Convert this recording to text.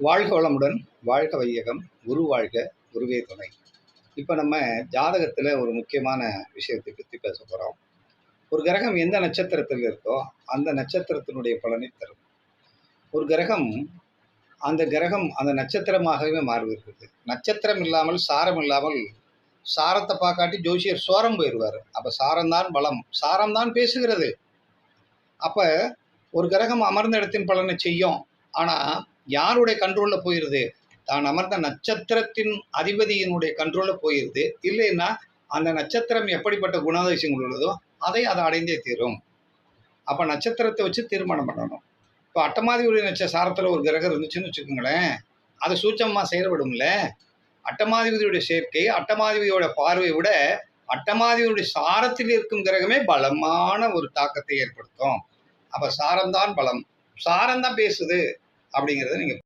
வாழ்க வளமுடன் வாழ்க வையகம் குரு வாழ்க குருவே துணை. இப்போ நம்ம ஜாதகத்தில் ஒரு முக்கியமான விஷயத்தை பற்றி பேச போகிறோம் ஒரு கிரகம் எந்த நட்சத்திரத்தில் இருக்கோ அந்த நட்சத்திரத்தினுடைய பலனை தரும். ஒரு கிரகம் அந்த கிரகம் அந்த நட்சத்திரமாகவே மாறுகிறது நட்சத்திரம் இல்லாமல் சாரம் இல்லாமல் சாரத்தை பார்க்காட்டி ஜோசியர் சோரம் போயிடுவார். அப்போ சாரம்தான் பலம். சாரம்தான் பேசுகிறது. அப்போ ஒரு கிரகம் அமர்ந்த இடத்தின் பலனை செய்யும். ஆனால் யாருடைய கண்ட்ரோலில் போயிடுது தான் அமர்ந்த நட்சத்திரத்தின் அதிபதியினுடைய கண்ட்ரோலில் போயிடுது இல்லைன்னா அந்த நட்சத்திரம் எப்படிப்பட்ட குணாதிசயங்கள் உள்ளதோ அதை அதை அடைந்தே தீரும். அப்போ நட்சத்திரத்தை வச்சு தீர்மானம் பண்ணணும். இப்போ அட்டமாதிபதி நட்ச சாரத்தில் ஒரு கிரகம் இருந்துச்சுன்னு வச்சுக்கோங்களேன் அது சூட்சமாக செயல்படும்ல. அட்டமாதிபதியுடைய சேர்க்கை அட்டமாதிபதியோட பார்வையை விட அட்டமாதிபதியுடைய சாரத்தில் இருக்கும் கிரகமே பலமான ஒரு தாக்கத்தை ஏற்படுத்தும். அப்போ சாரம்தான் பலம். சாரம்தான் பேசுது. அப்படிங்கிறத நீங்கள்